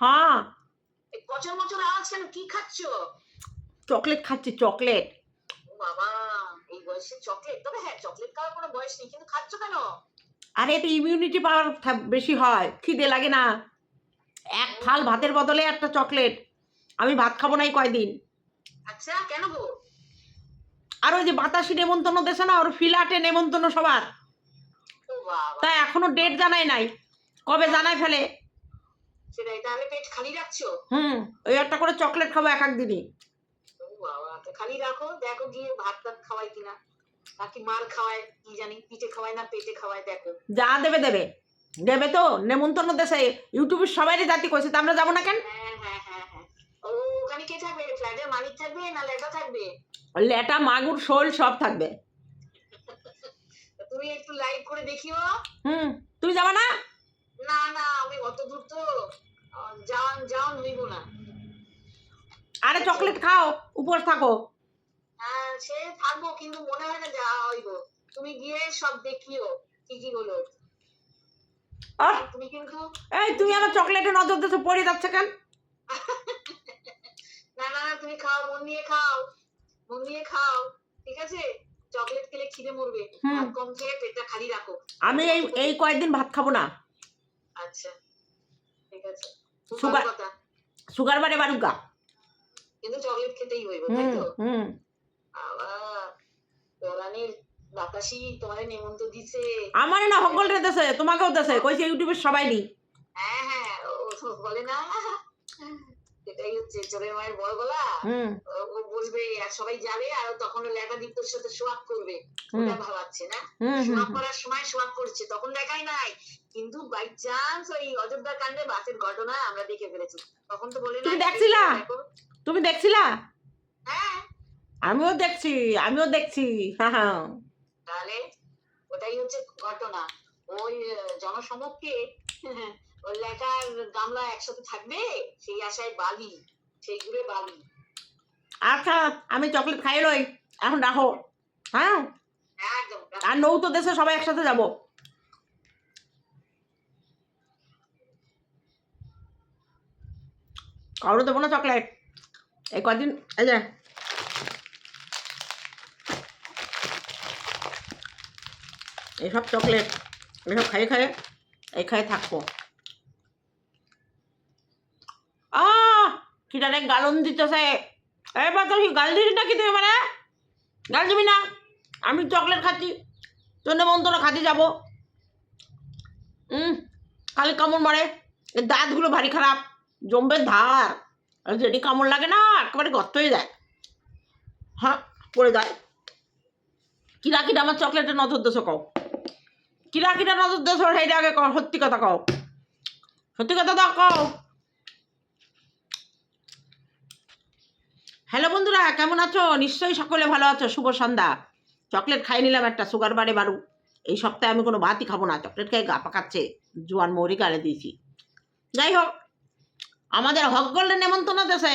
হ্যাঁ। পচন মচন আওয়াজ কি খাচ্ছ? চকলেট খাচ্ছি চকলেট। বাবা এই বয়সে চকলেট? তবে হ্যাঁ চকলেট খাওয়ার কোনো বয়স নেই কিন্তু খাচ্ছ কেন? আরে এতে ইমিউনিটি পাওয়ার বেশি হয় খিদে লাগে না। এক থাল ভাতের বদলে একটা চকলেট। আমি ভাত খাব নাই কয়দিন। আচ্ছা কেন গো? আর ওই যে বাতাসি নেমন্তন্ন দেশে না ওর ফিলাটে নেমন্তন্ন সবার। তা এখনও ডেট জানাই নাই। কবে জানাই ফেলে? সেটাই। তাহলে পেট খালি রাখছো? হুম ওই একটা করে চকলেট খাব এক দিনই খালি রাখো দেখো গিয়ে ভাত টাত খাওয়াই কিনা। নাকি মার খাওয়ায় কি জানি পিঠে খাওয়ায় না পেটে খাওয়ায় দেখো। যা দেবে দেবে। দেবে তো? নেমন্তন্ন দেশে ইউটিউবের জাতি করছে তা আমরা যাব না কেন? হ্যাঁ হ্যাঁ হ্যাঁ হ্যাঁ। ও ওখানে কে থাকবে? ফ্ল্যাটের মালিক থাকবে না লেটা থাকবে? লেটা মাগুর শোল সব থাকবে। তুমি একটু লাইভ করে দেখিও। হুম তুমি যাবা না? না না আমি অত দূর তো। আরে চকলেট খাও উপর থাকো। হ্যাঁ সে থাকব কিন্তু মনে হয় না যাওয়া হইব। তুমি গিয়ে সব দেখিও কি কি হলো তুমি কিন্তু এই তুমি আমার চকলেটে নজর দিতে পড়ে যাচ্ছে কেন? না না না, তুমি খাও মন দিয়ে খাও মন দিয়ে খাও ঠিক আছে? চকলেট খেলে খিদে মরবে। ভাত কম খেয়ে পেটটা খালি রাখো। আমি এই এই কয়েকদিন ভাত খাব না। আচ্ছা ঠিক আছে। সুগার- সুগার বারে বারুগা। কিন্তু চকলেট খেতেই হইব তাই তো? হুম। পরাণের বাতাসি তোমাদের নেমন্ত দিছে। আমার না হকল রে দেশে তোমাকেও দেশে কইছে ইউটিউবে সবাই নি হ্যাঁ হ্যাঁ ও বলে না। এটাই হচ্ছে চোরের মায়ের বড় গলা ও- বলবে আর সবাই যাবে আর তখন লেখা দীপ্তর সাথে করবে। ওটা ভাবাচ্ছে না। করার সময় করছে তখন দেখাই নাই। কিন্তু বাই চান্স ওই অযোধ্যা কাণ্ডে বাসের ঘটনা আমরা দেখে ফেলেছি। তখন তো বলে তুমি দেখছিলা? তুমি দেখছিলা? হ্যাঁ। আমিও দেখছি আমিও দেখছি। হ্যাঁ হ্যাঁ তাহলে ওটাই হচ্ছে ঘটনা। ওই জনসমক্ষে ওই লেখার গামলা একসাথে থাকবে সেই আশায় বালি সেই ঘুরে বালি। আচ্ছা আমি চকলেট খাই লই এখন রাখো। হ্যাঁ? আর নৌতো দেশে সবাই একসাথে যাব। কারও দেবো না চকলেট এই কদিন এই যে। এইসব চকলেট এসব খাইয়ে খাইয়ে এই খাইয়ে থাকব। আহ কিটা রে গালন দিতেছে? এবার তো কি গাল দিবি না কি তুই মানে গাল দিবি না? আমি চকলেট খাচ্ছি। তোর নেমন্তন্ন খাতে যাব। হুম খালি কামড় মারে। দাঁতগুলো ভারী খারাপ। জমবে ধার। আর যেটি কামড় লাগে না, একেবারে গর্ত হয়ে যায়। হ্যাঁ পড়ে যায়। কিরা কিরা আমার চকলেটের নজর দেশো কও? কিরা কিরা নজর দেশো সেইটা আগে কও, সত্যি কথা কও। সত্যি কথা দাও কও। হ্যালো বন্ধুরা, কেমন আছো? নিশ্চয়ই সকলে ভালো আছো। শুভ সন্ধ্যা। চকলেট খাই নিলাম একটা সুগার বারে বারু এই সপ্তাহে আমি কোনো ভাতই খাব না। চকলেট খেয়ে গা পাকাচ্ছে। জোয়ান মৌরি গালে দিয়েছি। যাই হোক, আমাদের হক করলে নেমন্তন্ন দেশে।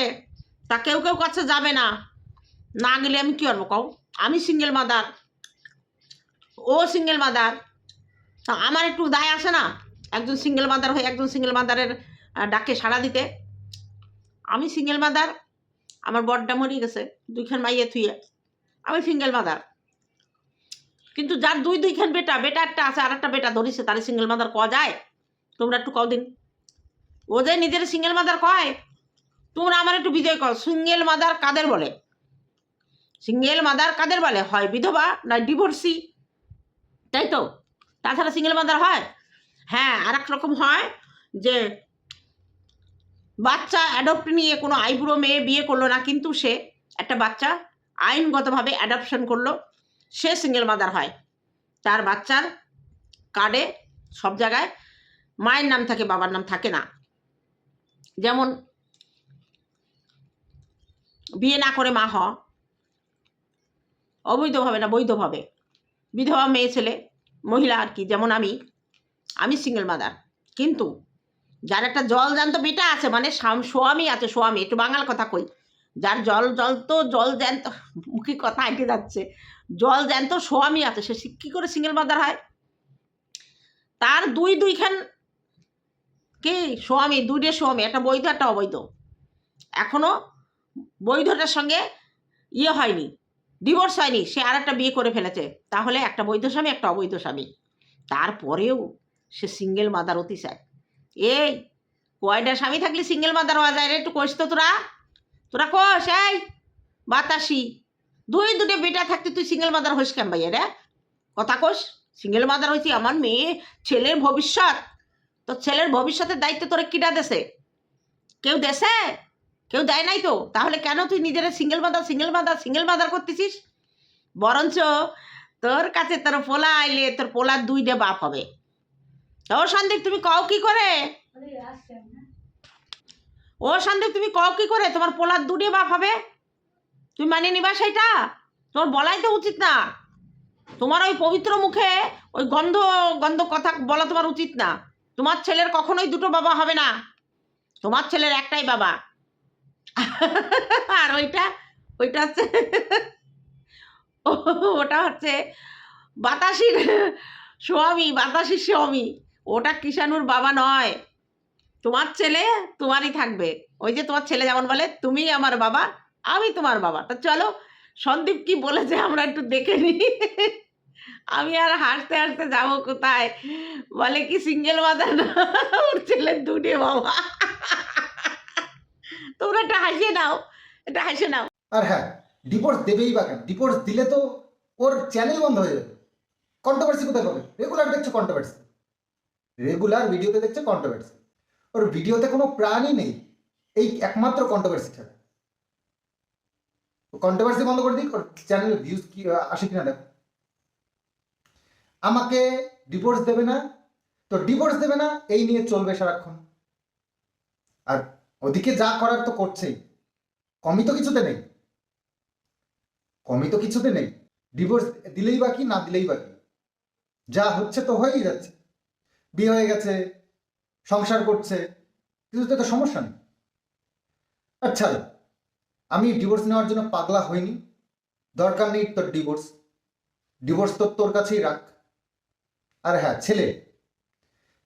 তা কেউ কেউ কাছে যাবে না। না গেলে আমি কী করব কও? আমি সিঙ্গেল মাদার ও সিঙ্গেল মাদার তা আমার একটু দায় আসে না? একজন সিঙ্গেল মাদার হয়ে একজন সিঙ্গেল মাদারের ডাকে সাড়া দিতে। আমি সিঙ্গেল মাদার আমার বডটা মরে গেছে, দুইখান মাইয়ে থুয়ে আমি সিঙ্গেল মাদার কিন্তু যার দুই দুইখান বেটা বেটা একটা আছে আর একটা বেটা ধরিছে, তার সিঙ্গেল মাদার কওয়া যায়? তোমরা একটু কদিন ও যে নিজের সিঙ্গেল মাদার কয়, তোমরা আমার একটু বিজয় কর সিঙ্গেল মাদার কাদের বলে? সিঙ্গেল মাদার কাদের বলে? হয় বিধবা না ডিভোর্সি তাই তো? তাছাড়া সিঙ্গেল মাদার হয়? হ্যাঁ আর এক রকম হয় যে বাচ্চা অ্যাডপ্ট নিয়ে কোনো আইবুড়ো মেয়ে বিয়ে করল না, কিন্তু সে একটা বাচ্চা আইনগতভাবে অ্যাডপশন করল, সে সিঙ্গেল মাদার হয়। তার বাচ্চার কার্ডে সব জায়গায় মায়ের নাম থাকে, বাবার নাম থাকে না। যেমন বিয়ে না করে মা হ অবৈধভাবে না বৈধভাবে। বিধবা মেয়ে ছেলে, মহিলা আর কি, যেমন আমি আমি সিঙ্গেল মাদার কিন্তু যার একটা জল জ্যান্ত বেটা আছে মানে স্বাম- আছে স্বামী একটু বাঙাল কথা কই। যার জল জল তো জল জ্যান্ত, মুখে কথা আঁকে যাচ্ছে। জল জ্যান্ত স্বামী আছে, সে কি করে সিঙ্গেল মাদার হয়? তার দুই দুইখান, কি? স্বামী দুইটা স্বামী একটা বৈধ, একটা অবৈধ। এখনও বৈধটার সঙ্গে ইয়ে হয়নি ডিভোর্স হয়নি, সে আর একটা বিয়ে করে ফেলেছে। তাহলে একটা বৈধ স্বামী, একটা অবৈধ স্বামী। তারপরেও সে সিঙ্গেল মাদার অতি চায় এই, কয়টা স্বামী থাকলে সিঙ্গেল মাদার হওয়া যায় রে? একটু কইস তো তোরা। তোরা কোষ এই, বাতাসি। দুই দুটো বেটা থাকতে তুই সিঙ্গেল মাদার হইস কেন ভাইয়া রে? কথা কোষ সিঙ্গেল মাদার হয়েছি আমার মেয়ে, ছেলের ভবিষ্যৎ। তো ছেলের ভবিষ্যতের দায়িত্ব তোরা কিটা দেশে কেউ দেশে কেউ দেয় নাই তো? তাহলে কেন তুই নিজের single mother single mother single mother করতেছিস? বরঞ্চ তোর কাছে তোর পোলা আইলে তোর পোলার দুইটা বাপ হবে। ও সন্দীপ, তুমি কও কি করে? ও সন্দীপ, তুমি কও কি করে? তোমার পোলার দুটে বাপ হবে? তুমি মানে নিবা সেটা? তোমার বলাই তো উচিত না। তোমার ওই পবিত্র মুখে ওই গন্ধ গন্ধ কথা বলা তোমার উচিত না। তোমার ছেলের কখনোই দুটো বাবা হবে না। তোমার ছেলের একটাই বাবা। আর ওইটা ওইটা হচ্ছে, ওটা হচ্ছে বাতাসির স্বামী বাতাসির স্বামী। ওটা কিষানুর বাবা নয়। তোমার ছেলে তোমারই থাকবে। ওই যে তোমার ছেলে যেমন বলে, তুমি আমার বাবা, আমি তোমার বাবা। তা চলো, সন্দীপ কি বলেছে আমরা একটু দেখে নিই। আমি আর হাসতে হাসতে যাব কোথায়? বলে কি, সিঙ্গেল মাদার ওর ছেলের দুটি বাবা। তোমরা একটা হাসিয়ে নাও, একটা হাসিয়ে নাও। আর হ্যাঁ ডিভোর্স দেবেই বা কেন? ডিভোর্স দিলে তো ওর চ্যানেল বন্ধ হয়ে যাবে। কন্ট্রোভার্সি কোথায় পাবে? রেগুলার দেখছ কন্ট্রোভার্সি রেগুলার ভিডিওতে দেখছে কন্ট্রোভার্সি ওর ভিডিওতে কোনো প্রাণই নেই। এই একমাত্র কন্ট্রোভার্সি ছাড়া। কন্ট্রোভার্সি বন্ধ করে দিই, ওর চ্যানেলে ভিউজ কি আসে কিনা দেখো। আমাকে ডিভোর্স দেবে না, তো ডিভোর্স দেবে না, এই নিয়ে চলবে সারাক্ষণ। আর ওদিকে যা করার তো করছেই। কমই তো কিছুতে নেই। কমই তো কিছুতে নেই। ডিভোর্স দিলেই বাকি না দিলেই বাকি যা হচ্ছে তো হয়েই যাচ্ছে। বিয়ে হয়ে গেছে, সংসার করছে কিছুতে তো সমস্যা নেই। আচ্ছা আমি ডিভোর্স নেওয়ার জন্য পাগলা হইনি। দরকার নেই তোর ডিভোর্স ডিভোর্স তো তোর কাছেই রাখ। আর হ্যাঁ ছেলে,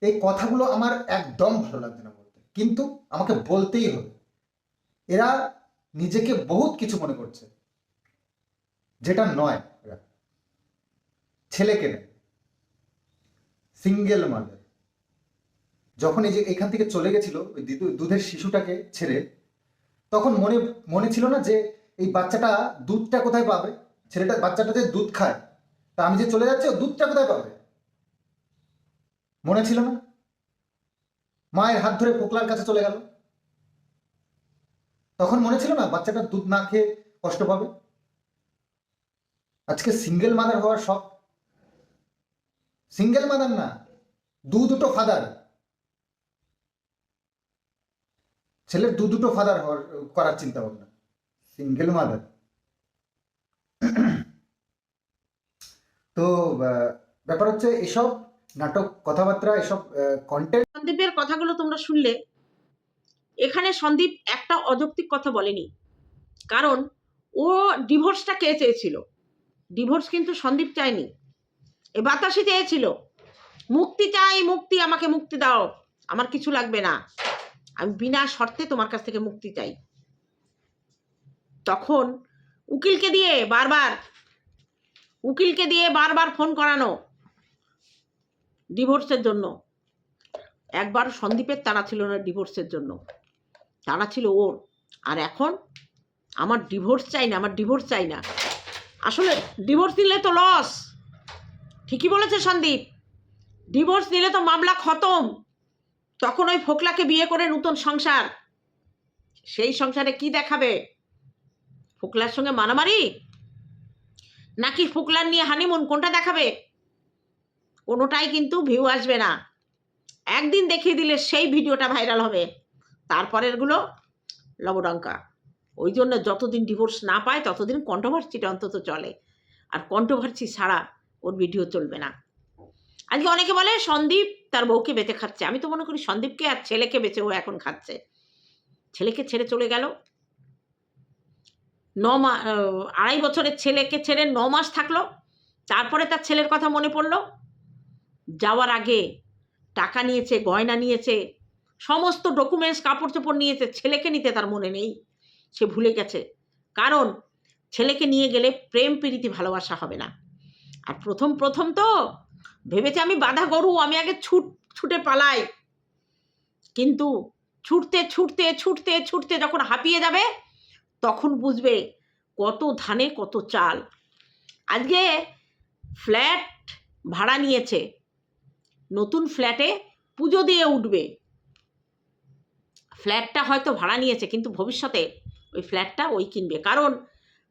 এই কথাগুলো আমার একদম ভালো লাগছে না বলতে। কিন্তু আমাকে বলতেই হবে। এরা নিজেকে বহুত কিছু মনে করছে। যেটা নয় ছেলেকে সিঙ্গেল মাদার যখন এই যে এখান থেকে চলে গেছিল, ওই দুধের শিশুটাকে ছেড়ে, তখন মনে মনে ছিল না যে এই বাচ্চাটা দুধটা কোথায় পাবে? ছেলেটা, বাচ্চাটা যে দুধ খায়, তা আমি যে চলে যাচ্ছি দুধটা কোথায় পাবে? মনে ছিল না? মায়ের হাত ধরে পোকলার কাছে চলে গেল। তখন মনে ছিল না বাচ্চাটা দুধ না খেয়ে কষ্ট পাবে? আজকে সিঙ্গেল মাদার হওয়ার শখ। সিঙ্গেল মাদার না, দু দুটো ফাদার ছেলের দু দুটো ফাদার হওয়ার, করার চিন্তা ভাবনা। সিঙ্গেল মাদার তো ব্যাপার হচ্ছে এসব নাটক, কথাবার্তা, এসব কন্টেন্ট সন্দীপের কথাগুলো তোমরা শুনলে, এখানে সন্দীপ একটা অযৌক্তিক কথা বলেনি। কারণ ও ডিভোর্সটা কে চেয়েছিল? ডিভোর্স কিন্তু সন্দীপ চায়নি। এ বাতাসই চেয়েছিল। মুক্তি চাই, মুক্তি আমাকে মুক্তি দাও। আমার কিছু লাগবে না। আমি বিনা শর্তে তোমার কাছ থেকে মুক্তি চাই। তখন উকিলকে দিয়ে বারবার, উকিলকে দিয়ে বারবার ফোন করানো ডিভোর্সের জন্য। একবার সন্দীপের তারা ছিল না ডিভোর্সের জন্য। তারা ছিল ওর। আর এখন আমার ডিভোর্স চাই না, আমার ডিভোর্স চাই না। আসলে ডিভোর্স দিলে তো লস। ঠিকই বলেছে সন্দীপ। ডিভোর্স দিলে তো মামলা খতম। তখন ওই ফোকলাকে বিয়ে করে নতুন সংসার। সেই সংসারে কি দেখাবে? ফোকলার সঙ্গে মারামারি? নাকি ফোকলার নিয়ে হানিমুন কোনটা দেখাবে? কোনোটাই কিন্তু ভিউ আসবে না। একদিন দেখিয়ে দিলে সেই ভিডিওটা ভাইরাল হবে। তারপরেরগুলো লবডঙ্কা। ওই জন্য যতদিন ডিভোর্স না পায়, ততদিন কন্ট্রোভার্সিটা অন্তত চলে। আর কন্ট্রোভার্সি ছাড়া ওর ভিডিও চলবে না। আজকে অনেকে বলে, সন্দীপ তার বউকে বেঁচে খাচ্ছে। আমি তো মনে করি সন্দীপকে আর ছেলেকে বেঁচে ও এখন খাচ্ছে। ছেলেকে ছেড়ে চলে গেল। ন আড়াই বছরের ছেলেকে ছেড়ে ন মাস থাকল। তারপরে তার ছেলের কথা মনে পড়ল। যাওয়ার আগে টাকা নিয়েছে, গয়না নিয়েছে, সমস্ত ডকুমেন্টস কাপড় চোপড় নিয়েছে, ছেলেকে নিতে তার মনে নেই। সে ভুলে গেছে। কারণ ছেলেকে নিয়ে গেলে প্রেম প্রীতি ভালোবাসা হবে না। আর প্রথম প্রথম তো ভেবেছে আমি বাধা গরু, আমি আগে ছুট, ছুটে পালাই। কিন্তু ছুটতে ছুটতে ছুটতে ছুটতে যখন হাঁপিয়ে যাবে, তখন বুঝবে কত ধানে, কত চাল। আজকে ফ্ল্যাট ভাড়া নিয়েছে। নতুন ফ্ল্যাটে পুজো দিয়ে উঠবে। ফ্ল্যাটটা হয়তো ভাড়া নিয়েছে, কিন্তু ভবিষ্যতে ওই ফ্ল্যাটটা ওই কিনবে। কারণ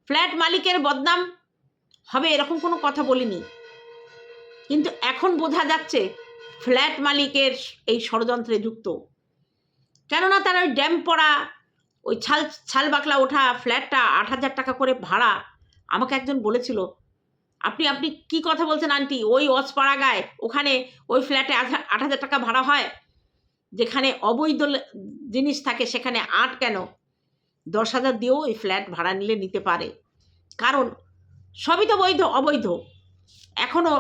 ফ্ল্যাট মালিকের বদনাম হবে, এরকম কোনো কথা বলিনি। কিন্তু এখন বোঝা যাচ্ছে ফ্ল্যাট মালিকের এই ষড়যন্ত্রে যুক্ত। কেননা তার ওই ড্যাম পড়া, ওই ছাল ছাল বাকলা ওঠা ফ্ল্যাটটা আট হাজার টাকা করে ভাড়া আমাকে একজন বলেছিল, আপনি আপনি কি কথা বলছেন আন্টি? ওই অজপাড়া গায়ে ওখানে ওই ফ্ল্যাটে আট হাজার টাকা ভাড়া হয়, যেখানে অবৈধ জিনিস থাকে সেখানে আট কেন? দশ হাজার দিয়েও এই ফ্ল্যাট ভাড়া নিলে নিতে পারে। কারণ সবই তো বৈধ, অবৈধ। এখনও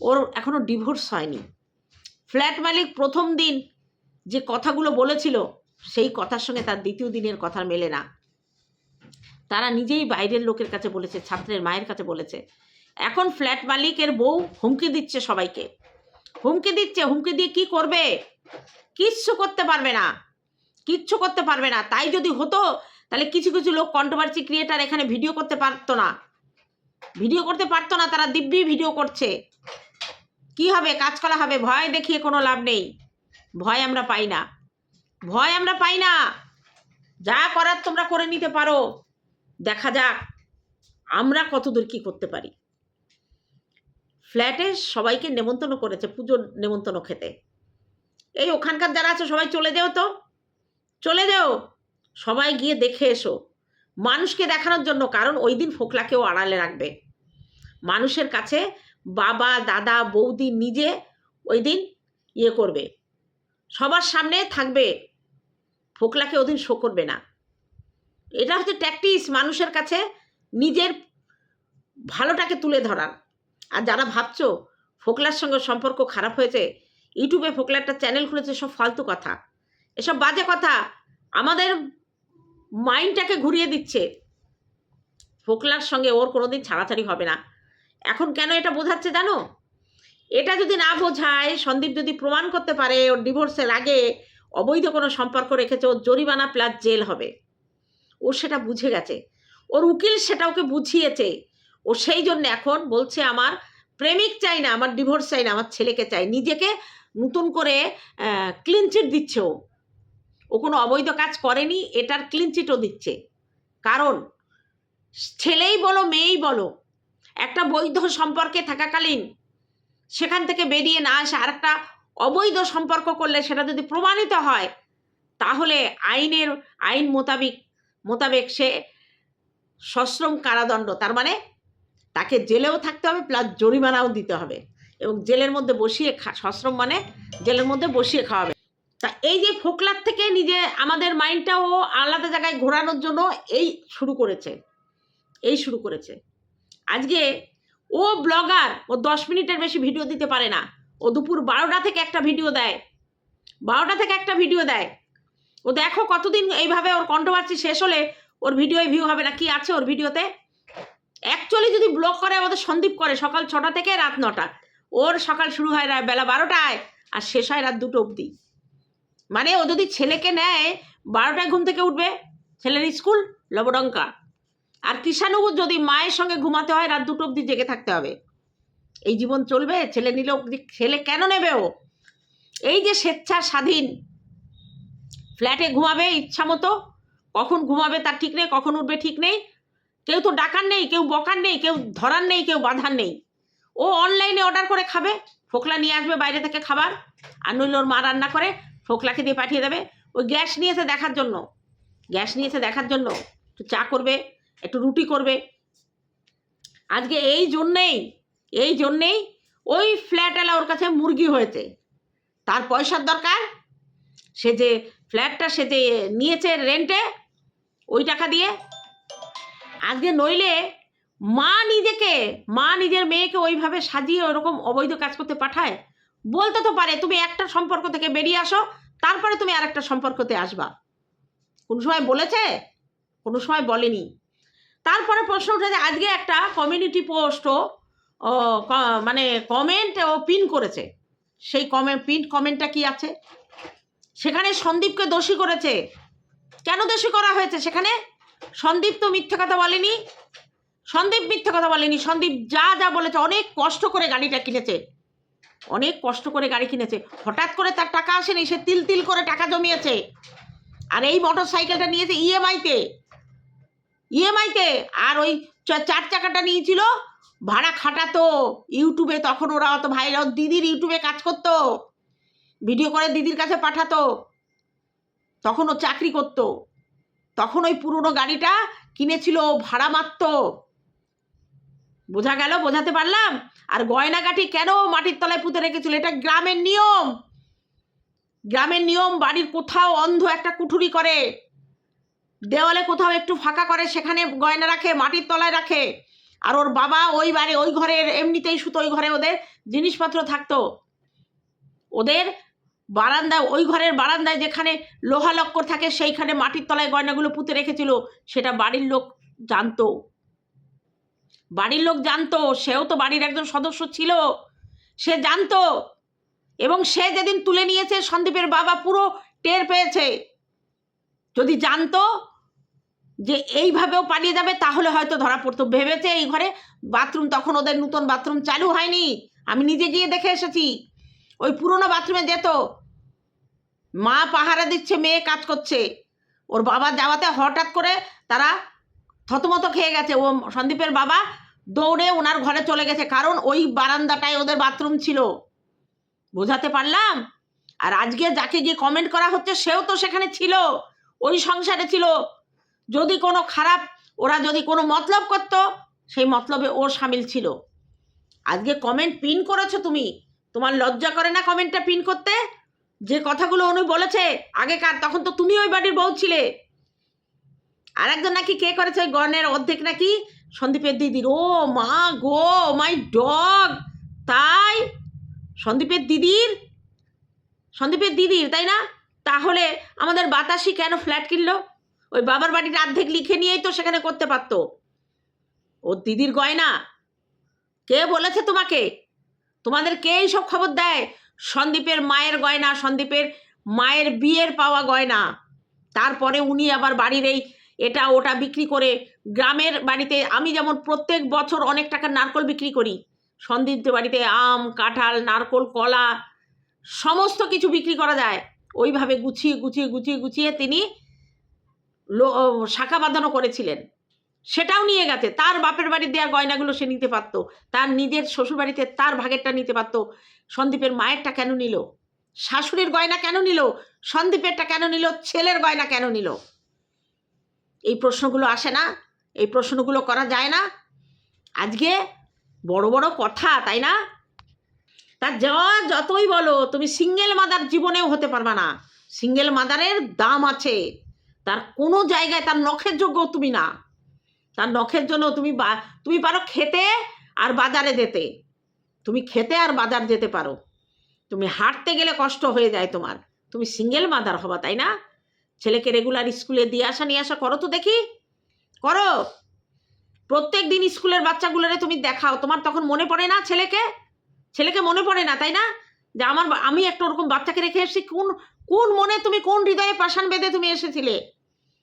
ওর এখনও ডিভোর্স হয়নি। ফ্ল্যাট মালিক প্রথম দিন যে কথাগুলো বলেছিল, সেই কথার সঙ্গে তার দ্বিতীয় দিনের কথা মেলে না। তারা নিজেই বাইরের লোকের কাছে বলেছে, ছাত্রের মায়ের কাছে বলেছে। এখন ফ্ল্যাট মালিকের বউ হুমকি দিচ্ছে সবাইকে। হুমকি দিচ্ছে, হুমকি দিয়ে কি করবে? কিচ্ছু করতে পারবে না। কিচ্ছু করতে পারবে না। তাই যদি হতো, তাহলে কিছু কিছু লোক কন্ট্রোভার্সি ক্রিয়েটার এখানে ভিডিও করতে পারতো না। ভিডিও করতে পারতো না, তারা দিব্যি ভিডিও করছে। কি হবে? কাজ করা হবে। ভয় দেখিয়ে কোনো লাভ নেই। ভয় আমরা পাই না। ভয় আমরা পাই না। যা করার তোমরা করে নিতে পারো। দেখা যাক আমরা কতদূর কি করতে পারি। ফ্ল্যাটে সবাইকে নেমন্তন্ন করেছে, পুজোর নেমন্তন্ন খেতে। এই ওখানকার যারা আছে, সবাই চলে যেও তো। চলে যেও। সবাই গিয়ে দেখে এসো। মানুষকে দেখানোর জন্য, কারণ ওই দিন ফোকলাকেও আড়ালে রাখবে। মানুষের কাছে বাবা, দাদা, বৌদি নিজে ওই দিন ইয়ে করবে। সবার সামনে থাকবে। ফোকলাকে ওদিন শো করবে না। এটা হচ্ছে ট্যাকটিস মানুষের কাছে নিজের ভালোটাকে তুলে ধরার। আর যারা ভাবছ ফোকলার সঙ্গে সম্পর্ক খারাপ হয়েছে, ইউটিউবে ফোকলা একটা চ্যানেল খুলেছে, সব ফালতু কথা। এসব বাজে কথা আমাদের মাইন্ডটাকে ঘুরিয়ে দিচ্ছে। ফোকলার সঙ্গে ওর কোনোদিন ছাড়াছাড়ি হবে না। এখন কেন এটা বোঝাচ্ছে জানো? এটা যদি না বোঝায়, সন্দীপ যদি প্রমাণ করতে পারে ওর ডিভোর্সের আগে অবৈধ কোনো সম্পর্ক রেখেছে, ওর জরিমানা প্লাস জেল হবে। ও সেটা বুঝে গেছে। ওর উকিল সেটা ওকে বুঝিয়েছে। ও সেই জন্য এখন বলছে, আমার প্রেমিক চাই না, আমার ডিভোর্স চাই না, আমার ছেলেকে চাই। নিজেকে নতুন করে ক্লিনচিট দিচ্ছে ও। ও কোনো অবৈধ কাজ করেনি, এটার ক্লিনচিটও দিচ্ছে। কারণ, ছেলেই বলো, মেয়েই বলো একটা বৈধ সম্পর্কে থাকাকালীন সেখান থেকে বেরিয়ে না আসে আর একটা অবৈধ সম্পর্ক করলে সেটা যদি প্রমাণিত হয়, তাহলে আইনের, আইন মোতাবিক, মোতাবেক সে সশ্রম কারাদণ্ড, তার মানে তাকে জেলেও থাকতে হবে প্লাস জরিমানাও দিতে হবে এবং জেলের মধ্যে বসিয়ে খা, সশ্রম মানে জেলের মধ্যে বসিয়ে খাওয়াবে। তা এই যে ফোকলার থেকে নিজে আমাদের মাইন্ডটাও আলাদা জায়গায় ঘোরানোর জন্য এই শুরু করেছে, এই শুরু করেছে। আজকে ও ব্লগার, ও দশ মিনিটের বেশি ভিডিও দিতে পারে না। ও দুপুর বারোটা থেকে একটা ভিডিও দেয়। বারোটা থেকে একটা ভিডিও দেয়। ও দেখো কতদিন এইভাবে ওর কন্ট্রোভার্সি শেষ হলে ওর ভিডিও ভিউ হবে না। কি আছে ওর ভিডিওতে? অ্যাকচুয়ালি যদি ব্লগ করে আমাদের সন্দীপ করে সকাল ছটা থেকে রাত নটা। ওর সকাল শুরু হয় বেলা বারোটায় আর শেষ হয় রাত দুটো অবধি। মানে ও যদি ছেলেকে নেয়, বারোটায় ঘুম থেকে উঠবে। ছেলের স্কুল, লবডঙ্কা। আর কৃষাণু যদি মায়ের সঙ্গে ঘুমাতে হয়, রাত দুটো অবধি জেগে থাকতে হবে। এই জীবন চলবে, ছেলে নিলেও ছেলে কেন নেবে ও? এই যে স্বেচ্ছা স্বাধীন ফ্ল্যাটে ঘুমাবে ইচ্ছা মতো, কখন ঘুমাবে তার ঠিক নেই, কখন উঠবে ঠিক নেই, কেউ তো ডাকার নেই, কেউ বকার নেই, কেউ ধরার নেই, কেউ বাঁধার নেই। ও অনলাইনে অর্ডার করে খাবে, ফোকলা নিয়ে আসবে বাইরে থেকে খাবার, আর নইলে ওর মা রান্না করে ফোকলাকে দিয়ে পাঠিয়ে দেবে। ওই গ্যাস নিয়েছে দেখার জন্য, গ্যাস নিয়েছে দেখার জন্য, একটু চা করবে একটু রুটি করবে। আজকে এই জন্যেই এই জন্যেই ওই ফ্ল্যাটওয়ালা ওর কাছে মুরগি হয়েছে। তার পয়সার দরকার। সে যে ফ্ল্যাটটা সে যে নিয়েছে রেন্টে ওই টাকা দিয়ে। আজকে নইলে মা নিজেকে, মা নিজের মেয়েকে ওইভাবে সাজিয়ে ওরকম অবৈধ কাজ করতে পাঠায়? বলতে তো পারে, তুমি একটা সম্পর্ক থেকে বেরিয়ে আসো, তারপরে তুমি আর আরেকটা সম্পর্কতে আসবা। কোনো সময় বলেছে? কোনো সময় বলেনি। তারপরে প্রশ্ন উঠেছে, আজকে একটা কমিউনিটি পোস্টও মানে কমেন্ট ও পিন করেছে। সেই কমেন্ট পিন কমেন্টটা কি আছে? সেখানে সন্দীপকে দোষী করেছে। কেন দোষী করা হয়েছে সেখানে? সন্দীপ তো মিথ্যে কথা বলেনি। সন্দীপ মিথ্যে কথা বলেনি। সন্দীপ যা যা বলেছে, অনেক কষ্ট করে গাড়িটা কিনেছে। অনেক কষ্ট করে গাড়ি কিনেছে। হঠাৎ করে তার টাকা আসেনি, সে তিল তিল করে টাকা জমিয়েছে। আর এই মোটর সাইকেলটা নিয়েছে E ইএমআইতে ইএমআইতে আর ওই চার চাকাটা নিয়েছিল। ভাড়া খাটাতো ইউটিউবে। তখন ওরা অত ভাইরা দিদির ইউটিউবে কাজ করতো। ভিডিও করে দিদির কাছে পাঠাতো। তখন ও চাকরি করতো। তখন ওই পুরনো গাড়িটা কিনেছিল। ভাড়া মারতো। বোঝা গেল? বোঝাতে পারলাম? আর গয়নাগাটি কেন মাটির তলায় পুঁতে রেখেছিল? এটা গ্রামের নিয়ম। গ্রামের নিয়ম বাড়ির কোথাও অন্ধ একটা কুঠুরি করে। দেওয়ালে কোথাও একটু ফাঁকা করে, সেখানে গয়না রাখে, মাটির তলায় রাখে। আর ওর বাবা ওই বাড়ি, ওই ঘরের এমনিতেই শুতো ওই ঘরে ওদের জিনিসপত্র থাকতো। ওদের বারান্দায় ওই ঘরের বারান্দায় যেখানে লোহা লক্কর থাকে, সেইখানে মাটির তলায় গয়নাগুলো পুঁতে রেখেছিল, সেটা বাড়ির লোক জানতো। বাড়ির লোক জানতো, সেও তো বাড়ির একজন সদস্য ছিল, সে জানতো। এবং সে যেদিন তুলে নিয়েছে, সন্দীপের বাবা পুরো টের পেয়েছে। যদি জানতো যে এইভাবেও পালিয়ে যাবে, তাহলে হয়তো ধরা পড়তো। ভেবেছে এই ঘরে বাথরুম, তখন ওদের নতুন বাথরুম চালু হয়নি। আমি নিজে গিয়ে দেখে এসেছি। ওই পুরনো বাথরুমে যেত। মা পাহারা দিচ্ছে, মেয়ে কাজ করছে। ওর বাবা যাওয়াতে হঠাৎ করে তারা থতমত খেয়ে গেছে। ও সন্দীপের বাবা দৌড়ে ওনার ঘরে চলে গেছে, কারণ ওই বারান্দাটায় ওদের বাথরুম ছিল। বোঝাতে পারলাম? আর আজকে যাকে গিয়ে কমেন্ট করা হচ্ছে, সেও তো সেখানে ছিল। ওই সংসারে ছিল। যদি কোনো খারাপ, ওরা যদি কোনো মতলব করতো, সেই মতলবে ও সামিল ছিল। আজকে কমেন্ট পিন করেছ তুমি। তোমার লজ্জা করে না কমেন্টটা পিন করতে? যে কথাগুলো উনি বলেছে আগেকার, তখন তো তুমি ওই বাড়ির বউ ছিলে। আর একজন নাকি কে করেছে? ওই গণের অর্ধেক নাকি? সন্দীপের দিদির। ও মা গো মাই ডগ তাই সন্দীপের দিদির? সন্দীপের দিদির, তাই না? তাহলে আমাদের বাতাসি কেন ফ্ল্যাট কিনলো? ওই বাবার বাড়ির অর্ধেক লিখে নিয়েই তো সেখানে করতে পারতো। ওর দিদির গয়না। কে বলেছে তোমাকে? তোমাদের কে সব খবর দেয়? সন্দীপের মায়ের গয়না, সন্দীপের মায়ের বিয়ের পাওয়া গয়না। তারপরে উনি আবার বাড়ির এই এটা ওটা বিক্রি করে গ্রামের বাড়িতে আমি যেমন প্রত্যেক বছর অনেক টাকার নারকল বিক্রি করি, সন্দীপদের বাড়িতে আম, কাঁঠাল, নারকল, কলা, সমস্ত কিছু বিক্রি করা যায়। ওইভাবে গুছিয়ে গুছিয়ে গুছিয়ে গুছিয়ে তিনি শাখা বাঁধানো করেছিলেন। সেটাও নিয়ে গেছে। তার বাপের বাড়ির দেওয়া গয়নাগুলো সে নিতে পারতো। তার নিজের শ্বশুরবাড়িতে তার ভাগেরটা নিতে পারতো। সন্দীপের মায়েরটা কেন নিল? শাশুড়ির গয়না কেন নিল? সন্দীপেরটা কেন নিল? ছেলের গয়না কেন নিল? এই প্রশ্নগুলো আসে না। এই প্রশ্নগুলো করা যায় না। আজকে বড় বড় কথা, তাই না? তার যা, যতই বলো, তুমি সিঙ্গেল মাদার জীবনেও হতে পারবা না। সিঙ্গেল মাদারের দাম আছে। তার কোনো জায়গায় তার নখের যোগ্য তুমি না। তার নখের জন্য তুমি তুমি পারো খেতে আর বাজারে যেতে। তুমি খেতে আর বাজার যেতে পারো। তুমি হাঁটতে গেলে কষ্ট হয়ে যায় তোমার। তুমি সিঙ্গেল মাদার হবা, তাই না? ছেলেকে রেগুলার স্কুলে দিয়ে আসা, নিয়ে আসা করো তো দেখি। করো। প্রত্যেক দিন স্কুলের বাচ্চাগুলোরে তুমি দেখাও। তোমার তখন মনে পড়ে না ছেলেকে? ছেলেকে মনে পড়ে না, তাই না? যে আমার আমি একটা ওরকম বাচ্চাকে রেখে এসেছি, কোন কোন মনে তুমি কোন হৃদয়ে পাষাণ বেঁধে তুমি এসেছিলে?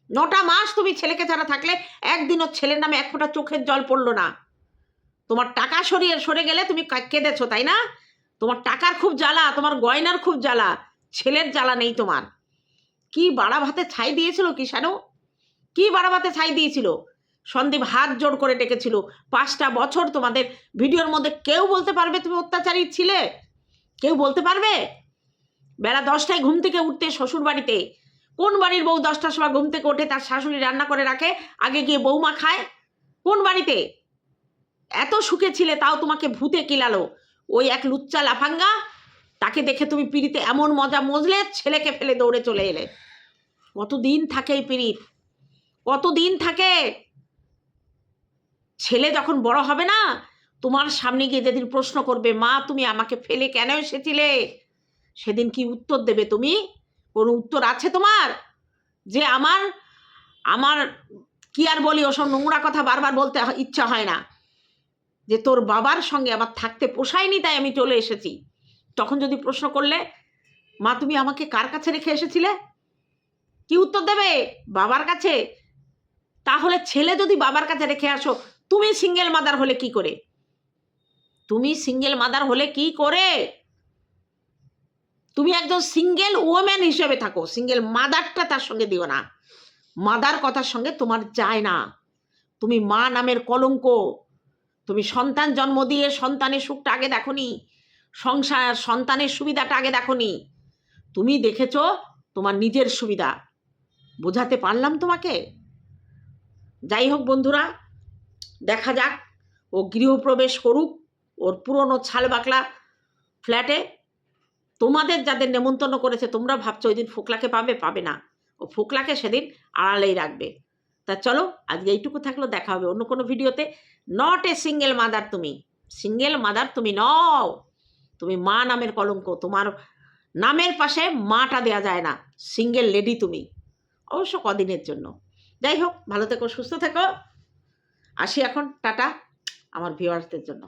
নটা মাস তুমি ছেলেকে ছাড়া থাকলে একদিনও ছেলের নামে এক ফোঁটা চোখের জল পড়ল না। তোমার টাকা সরিয়ে সরে গেলে তুমি কেঁদেছো, তাই না? তোমার টাকার খুব জ্বালা, তোমার গয়নার খুব জ্বালা, ছেলের জ্বালা নেই তোমার। কি বাড়া ভাতে ছাই দিয়েছিল কিষাণু কি বাড়া ভাতে ছাই দিয়েছিল? সন্দীপ হাত জোড় করে ডেকেছিল। পাঁচটা বছর তোমাদের ভিডিওর মধ্যে কেউ বলতে পারবে তুমি অত্যাচারী ছিলে? কেউ বলতে পারবে? বেলা দশটায় ঘুম থেকে উঠতে শ্বশুর বাড়িতে। কোন বাড়ির বউ দশটার সময় ঘুম থেকে ওঠে তার শাশুড়ি রান্না করে রাখে, আগে গিয়ে বৌমা খায়? কোন বাড়িতে? এত সুখে ছিলে তাও তোমাকে ভূতে কিলালো। ওই এক লুচ্চা লাফাঙ্গা, তাকে দেখে তুমি পিড়িতে এমন মজা মজলে ছেলেকে ফেলে দৌড়ে চলে এলে। কতদিন থাকে এই পিড়িত? কতদিন থাকে? ছেলে যখন বড় হবে না, তোমার সামনে গিয়ে যেদিন প্রশ্ন করবে, মা, তুমি আমাকে ফেলে কেন এসেছিলে? সেদিন কি উত্তর দেবে তুমি? কোনো উত্তর আছে তোমার? যে আমার আমার, কি আর বলি, ওসব নোংরা কথা বারবার বলতে ইচ্ছা হয় না। যে তোর বাবার সঙ্গে আমার থাকতে পোষায়নি, তাই আমি চলে এসেছি। তখন যদি প্রশ্ন করলে, মা, তুমি আমাকে কার কাছে রেখে এসেছিলে? কি উত্তর দেবে? বাবার কাছে? তাহলে ছেলে যদি বাবার কাছে রেখে আসো তুমি সিঙ্গেল মাদার হলে কি করে? তুমি সিঙ্গেল মাদার হলে কি করে? তুমি একজন সিঙ্গেল ওমেন হিসেবে থাকো। সিঙ্গেল মাদারটা তার সঙ্গে দিও না। মাদার কথার সঙ্গে তোমার যায় না। তুমি মা নামের কলঙ্ক। তুমি সন্তান জন্ম দিয়ে সন্তানের সুখটা আগে দেখনি। সংসার, সন্তানের সুবিধাটা আগে দেখনি। তুমি দেখেছ তোমার নিজের সুবিধা। বোঝাতে পারলাম তোমাকে? যাই হোক বন্ধুরা দেখা যাক। ও গৃহপ্রবেশ করুক, ওর পুরনো ছালবাকলা ফ্ল্যাটে। তোমাদের যাদের নেমন্তন্ন করেছে, তোমরা ভাবছ ওই দিন ফোকলাকে পাবে? পাবে না। ও ফোকলাকে সেদিন আড়ালেই রাখবে। তা চলো, আজকে এইটুকু থাকল, দেখা হবে অন্য কোনো ভিডিওতে। নট এ সিঙ্গেল মাদার তুমি। সিঙ্গেল মাদার তুমি নও। তুমি মা নামের কলঙ্ক, তোমার নামের পাশে মাটা দেয়া যায় না। সিঙ্গেল লেডি তুমি। অবশ্য কদিনের জন্য। যাই হোক, ভালো থেকো, সুস্থ থেকো। আসি এখন টাটা আমার ভিউয়ার্সদের জন্য।